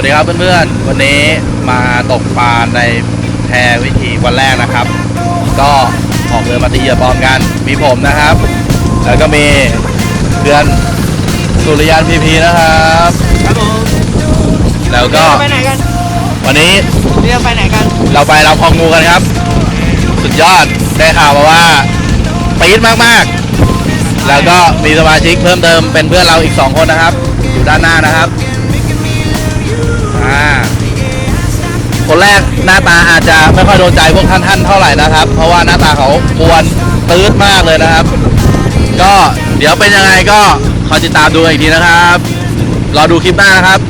วัสดีครับเพื่อนๆ วันนี้มาตกปลาในแพวิถีวันแรกนะครับ ก็ออกเรือมาตีเหยื่อปลอมกัน มีผมนะครับ แล้วก็มีเพื่อนสุริยันพีพีนะครับครับผมแล้วก็ไปไหนกันวันนี้เรียกไปไหนกัน เราไปเราพองงูกันครับ สุดยอดได้ข่าวมาว่าปี๊ดมากๆ แล้วก็มีสมาชิกเพิ่มเติมเป็นเพื่อนเราอีก 2 คนนะครับ อยู่ด้านหน้านะครับ อ่าคนแรกหน้าตาอาจจะไม่ค่อยโดนใจพวกท่านท่านเท่าไหร่นะครับ เพราะว่าหน้าตาเขากวนตื้ดมากเลยนะครับ ก็เดี๋ยวเป็นยังไงก็คอยติดตามดูอีกทีนะครับรอดูคลิปหน้านะครับ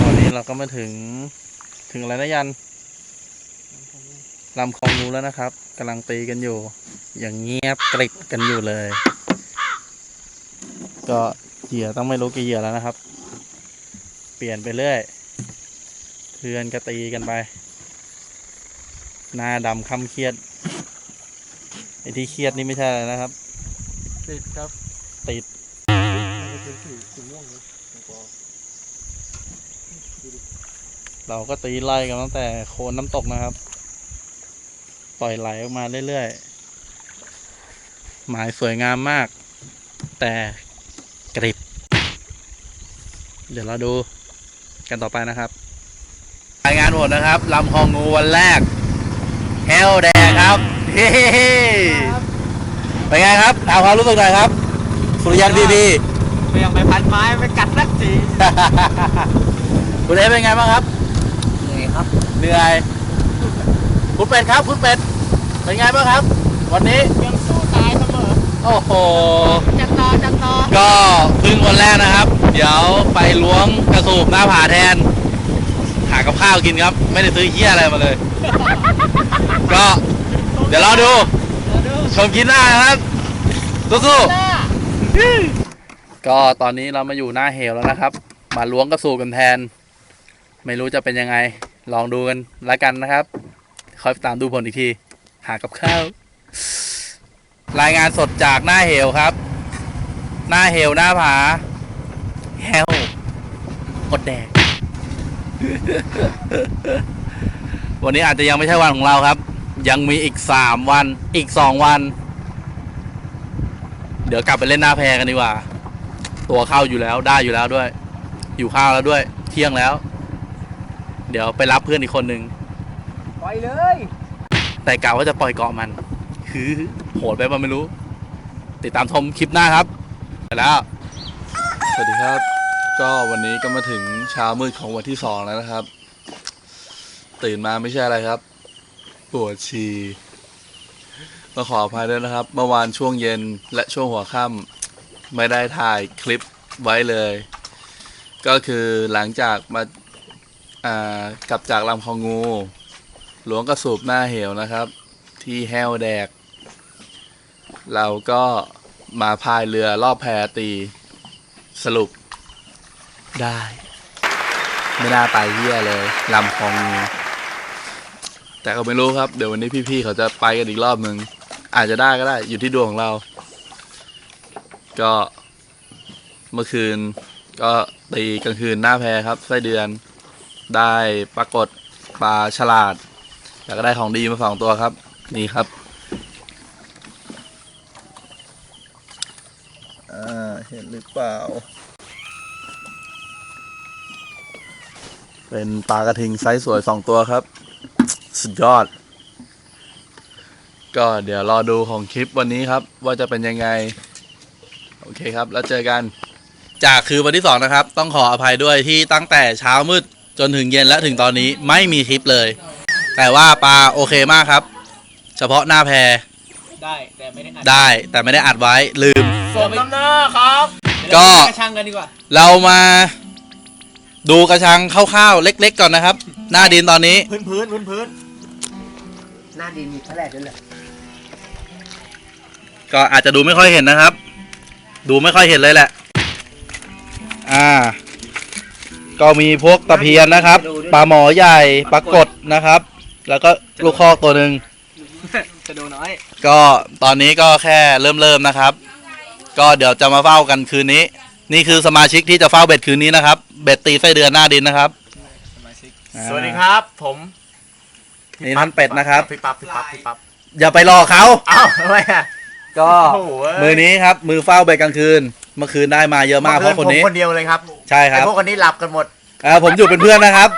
ตอนนี้เราก็มาถึงถึงอะไรนะยันลำคลองนูแล้วนะครับกำลังตีกันอยู่ อย่างเงียบกริบกันอยู่เลย ก็เหยื่อต้องไม่รู้กี่เหยื่อแล้วนะครับ เปลี่ยนไปเรื่อยเพื่อนก็ตีกันไป หน้าดำคำเครียดไอ้ที่เครียดนี่ไม่ใช่อะไรนะครับ ติดครับติดเราก็ตีไล่กันตั้งแต่โคนน้ำตกนะครับ ปล่อยไหลออกมาเรื่อยๆ หมายสวยงามมาก แต่กริบ เดี๋ยวเราดู กันต่อไปนะครับรายงานผลนะครับลำคลองงูวันแรกเฮลแดงครับเฮ้เป็นไงครับถามความรู้สึกหน่อยครับ สุริยันพีพีเบี่ยงไปพันไม้ไปกัดสักทีคุณเอฟเป็นไงบ้างครับนี่ครับเหนื่อยคุณเป็ดครับคุณเป็ดเป็นไงบ้างครับ วันนี้ยังสู้ตายเสมอโอ้โห จัดต่อจัดต่อก็เพึ่งวันแรกนะครับ เดี๋ยวไปล้วงกระสูบหน้าผาแทน หากับข้าวกินครับ ไม่ได้ซื้อเหี้ยอะไรมาเลย ก็ เดี๋ยวเราดู ชมกินหน้านะครับสู้ๆก็ตอนนี้เรามาอยู่หน้าเหวแล้วนะครับ มาล้วงกระสูบกันแทน ไม่รู้จะเป็นยังไง ลองดูกันละกันนะครับ คอยตามดูผลอีกที หากับข้าว รายงานสดจากหน้าเหวครับ หน้าเหวหน้าผาแฮวหมดแดงวันนี้อาจจะยังไม่ใช่วันของเราครับ ยังมีอีกสามวันอีกสองวัน เดี๋ยวกลับไปเล่นหน้าแพกันดีกว่า ตัวเข้าอยู่แล้วได้อยู่แล้วด้วย อยู่ข้าวแล้วด้วย เที่ยงแล้ว เดี๋ยวไปรับเพื่อนอีกคนหนึ่งไปเลย แต่กล่าวว่าจะปล่อยเกาะมัน คือโหดไปมันไม่รู้ ติดตามชมคลิปหน้าครับ ไปแล้ว สวัสดีครับ ก็วันนี้ก็มาถึงเช้ามืดของวันที่สองแล้วนะครับ ตื่นมาไม่ใช่อะไรครับ ปวดฉี่มาขออภัยด้วยนะครับ เมื่อวานช่วงเย็นและช่วงหัวค่ำไม่ได้ถ่ายคลิปไว้เลย ก็คือหลังจากมาอ่ากลับจากลำคองงู หลวงกระสูบหน้าเหวนะครับ ที่แห้วแดก เราก็ มาพายเรือรอบแพตี สรุป ได้ ไม่น่าตายเหี้ยเลยลำคลองงูแต่ก็ไม่รู้ครับ เดี๋ยววันนี้พี่ๆเขาจะไปกันอีกรอบหนึ่งอาจจะได้ก็ได้ อยู่ที่ดวงของเรา ก็เมื่อคืน ก็ตีกลางคืนหน้าแพครับไส้เดือน ได้ปรากฏปลาฉลาด แล้วก็ได้ของดีมาสองตัวครับ นี่ครับ อ่า เห็นหรือเปล่า เป็นปลากระทิงไซส์สวยสองตัวครับ สุดยอด ก็เดี๋ยวรอดูของคลิปวันนี้ครับ ว่าจะเป็นยังไง โอเคครับ แล้วเจอกัน จากคือวันที่สองนะครับ ต้องขออภัยด้วยที่ตั้งแต่เช้ามืดจนถึงเย็นและถึงตอนนี้ไม่มีคลิปเลย แต่ว่าปลาโอเคมากครับ เฉพาะหน้าแพได้แต่ไม่ได้อัด ได้แต่ไม่ได้อัดไว้ลืม สมน้ำหน้าครับก็ เดี๋ยวเราไปช่างกันดีกว่าเรามาดูกระชังคร่าวๆเล็ก ๆ ก่อนนะครับ หน้าดินตอนนี้ พื้นพื้นพื้นพื้นหน้าดินมีแผลด้วยเหรอก็อาจจะดูไม่ค่อยเห็นนะครับ ดูไม่ค่อยเห็นเลยแหละ อ่า ก็มีพวกตะเพียนนะครับ ปลาหมอใหญ่ ปลากดนะครับ แล้วก็ลูกคอกตัวหนึ่ง จะดูน้อย ก็ตอนนี้ก็แค่เริ่มเริ่มๆนะครับ ก็เดี๋ยวจะมาเฝ้ากันคืนนี้ นี่คือสมาชิกที่จะเฝ้าเบ็ดคืนนี้นะครับ เบ็ดตีไส้เดือนหน้าดินนะครับสมาชิกอ่าสวัสดีครับ ผมนี่ท่านเป็ดนะครับ พี่ปั๊บพี่ปั๊บพี่ปั๊บอย่าไปรอเขาอ้าวทำไมอะก็โอ้โหมือนี้ครับ มือเฝ้าเบ็ดกลางคืน เมื่อคืนได้มาเยอะมากเพราะคนนี้ผมคนเดียวเลยครับใช่คไอ้รับพวกคนนี้หลับกันหมดเอ่อผมอยู่เป็นเพื่อนนะครับ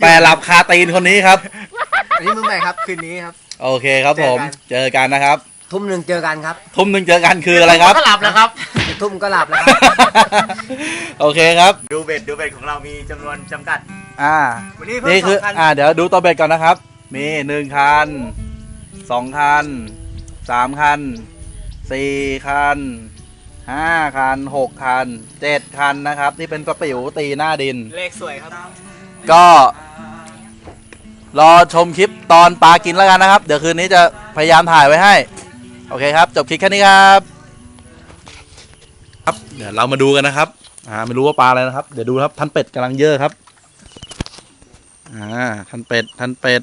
แต่หลับคาตีนคนนี้ครับอันนี้มือใหม่ครับ คืนนี้ครับ โอเคครับผม เจอกันนะครับ ทุ่มหนึ่งเจอกันครับทุ่มหนึ่งเจอกันคืออะไรครับ ก็หลับแล้วครับ ทุ่มก็หลับแล้วครับ โอเคครับ ดูเบ็ดดูเบ็ดของเรามีจำนวนจำกัด อ่า วันนี้เพิ่มนี่คือสงคันอ่า เดี๋ยวดูตัวเบ็ดก่อนนะครับ มีหนึ่งคันสองคันสามคันสี่คันห้าคันหกคันเจ็ดคันนะครับ ที่เป็นสปิวตีหน้าดิน เลขสวยครับก็ รอชมคลิปตอนปลากินแล้วกันนะครับ เดี๋ยวคืนนี้จะพยายามถ่ายไว้ให้ โอเคครับ จบคลิปแค่นี้ครับ ครับ เดี๋ยวเรามาดูกันนะครับ อ่า ไม่รู้ว่าปลาอะไรนะครับ เดี๋ยวดูครับ ท่านเป็ดกำลังเยอะครับ อ่า ท่านเป็ด ท่านเป็ด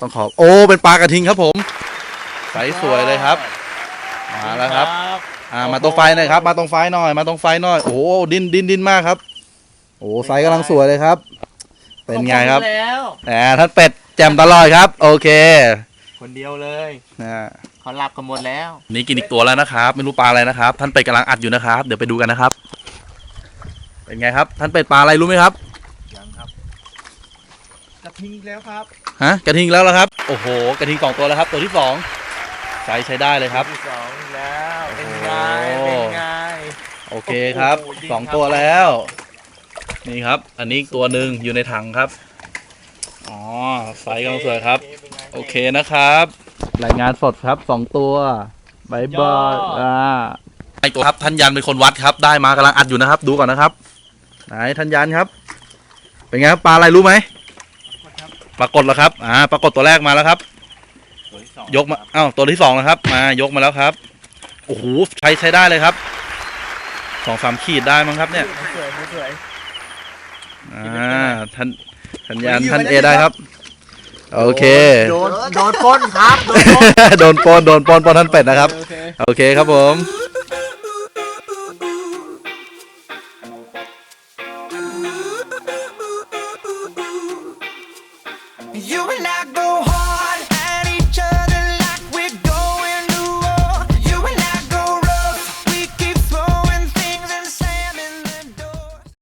ต้องขอโอ้ เป็นปลากระทิงครับผม ใสสวยเลยครับ มาแล้วครับ อ่า มาตรงไฟหน่อยครับ มาตรงไฟหน่อย มาตรงไฟหน่อย โอ้โหดินดินดินมากครับ โอ้ไซส์กำลังสวยเลยครับ เป็นไงครับ แล้ว แหมท่านเป็ดแจ่มตลอดครับ โอเค คนเดียวเลยนะเขาหลับกันหมดแล้ว นี่กินอีกตัวแล้วนะครับ ไม่รู้ปลาอะไรนะครับ ท่านเป็ดกำลังอัดอยู่นะครับ เดี๋ยวไปดูกันนะครับ เป็นไงครับ ท่านเป็ดปลาอะไรรู้ไหมครับ ยังครับกระทิงอีกแล้วครับฮะ กระทิงแล้วเหรอครับ โอ้โห กระทิงสองตัวแล้วครับ ตัวที่สองไซส์ใช้ได้เลยครับ ที่สองอีกแล้วเป็นไงโอ้โห เป็นไง โอเคครับโอ้โหดีสองครับตัวแล้ว นี่ครับ อันนี้อีกตัวหนึ่งอยู่ในถังครับ อ๋อไซส์กำลังสวยครับเป็นไง โอเคนะครับ รายงานสดครับสองตัวบายบายยอดอ่าไอตัวครับท่านยันเป็นคนวัดครับ ได้มากำลังอัดอยู่นะครับ ดูก่อนนะครับ ไหนท่านยันครับ เป็นไงครับปลาอะไรรู้ไหมปรากฏแล้วครับ อ่าปรากฏตัวแรกมาแล้วครับตัวที่สองยกมาอ้าวตัวที่สองนะครับ มายกมาแล้วครับโอ้โหใช้ใช้ได้เลยครับสองสามขีดได้มั้งครับ เนี่ยสวยสวยอ่าท่านท่านยันท่านเอได้ครับ โอเค โดนโดนปล้นครับโดนปล้น โดนปนโดนปนปนท่านเป็ดนะครับ โอเค โอเคครับผม